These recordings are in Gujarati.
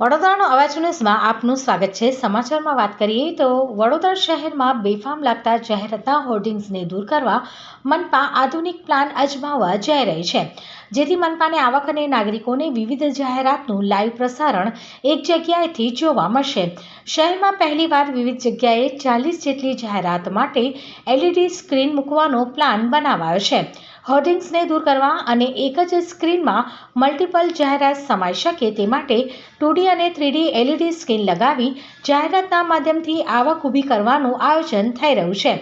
વડોદરાનો અવાજ ન્યૂઝમાં આપનું સ્વાગત છે. સમાચારમાં વાત કરીએ તો વડોદરા શહેરમાં બેફામ લાગતા જાહેરાતના હોર્ડિંગ્સને દૂર કરવા મનપા આધુનિક પ્લાન અજમાવવા જઈ રહી છે. જેથી મનપાને આવક અને નાગરિકોને વિવિધ જાહેરાતનું લાઈવ પ્રસારણ એક જગ્યાએથી જોવા મળશે. શહેરમાં પહેલીવાર વિવિધ જગ્યાએ ચાલીસ જેટલી જાહેરાત માટે એલઈડી સ્ક્રીન મૂકવાનો પ્લાન બનાવાયો છે. હોર્ડિંગ્સને દૂર કરવા અને એક જ સ્ક્રીનમાં મલ્ટિપલ જાહેરાત સમાઈ શકે તે માટે ટુડી અને થ્રીડી એલઈડી સ્ક્રીન લગાવી જાહેરાતના માધ્યમથી આવક ઊભી કરવાનું આયોજન થઈ રહ્યું છે.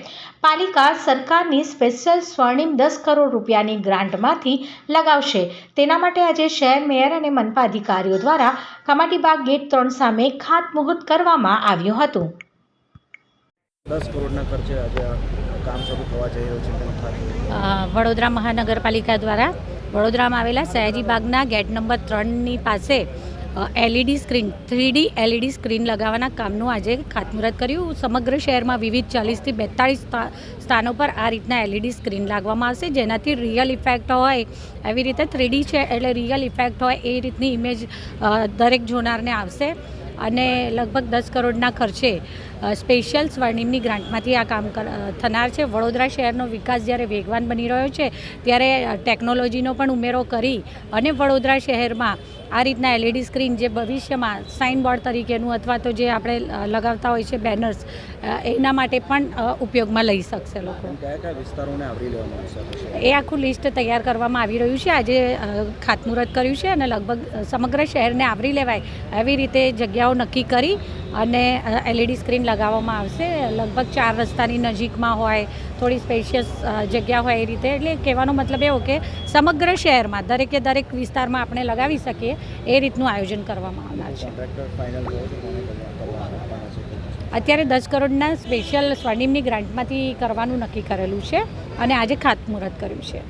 પાલિકા સરકારની સ્પેશિયલ સ્વર્ણિમ દસ કરોડ રૂપિયાની ગ્રાન્ટમાંથી લગાવશે. તેના માટે આજે શહેર, મેયર અને મનપા અધિકારીઓ દ્વારા કમાટીબાગ ગેટ ત્રણ સામે ખાતમુહૂર્ત કરવામાં આવ્યું હતું. વડોદરા મહાનગરપાલિકા દ્વારા વડોદરામાં આવેલા સયાજીબાગના ગેટ નંબર ત્રણની પાસે LED screen, three D LED screen લગાવવાના કામનું આજે ખાતમુહૂર્ત કર્યું. સમગ્ર શહેરમાં વિવિધ ચાલીસથી બેતાળીસ સ્થાનો પર આ રીતના એલઈડી સ્ક્રીન લાગવામાં આવશે. જેનાથી રિયલ ઇફેક્ટ હોય, એવી રીતે થ્રીડી છે એટલે રિયલ ઇફેક્ટ હોય, એ રીતની ઇમેજ દરેક જોનારને આવશે. અને લગભગ દસ કરોડના ખર્ચે સ્પેશિયલ સ્વર્ણિમની ગ્રાન્ટમાંથી આ કામ થનાર છે. વડોદરા શહેરનો વિકાસ જ્યારે વેગવાન બની રહ્યો છે, ત્યારે ટેકનોલોજીનો પણ ઉમેરો કરી અને વડોદરા શહેરમાં આ રીતના એલઈડી સ્ક્રીન જે ભવિષ્યમાં સાઇન બોર્ડ તરીકેનું અથવા તો જે આપણે લગાવતા હોય છે બેનર્સ એના માટે પણ ઉપયોગમાં લઈ શકશે લોકો. એ આખું લિસ્ટ તૈયાર કરવામાં આવી રહ્યું છે. આજે ખાતમુહૂર્ત કર્યું છે અને લગભગ સમગ્ર શહેરને આવરી લેવાય એવી રીતે જગ્યાઓ નક્કી કરી અને એલઈડી સ્ક્રીન લગાવવામાં આવશે. લગભગ ચાર રસ્તાની નજીકમાં હોય, થોડી સ્પેશિયસ જગ્યા હોય એ રીતે. એટલે કહેવાનો મતલબ એવો કે, સમગ્ર શહેરમાં, દરેકે દરેક વિસ્તારમાં આપણે લગાવી શકીએ, એ રીતનું આયોજન કરવામાં આવનાર છે. અત્યારે દસ કરોડના સ્પેશિયલ સ્વર્ણિમની ગ્રાન્ટમાંથી કરવાનું નક્કી કરેલું છે અને આજે ખાતમુહૂર્ત કર્યું છે.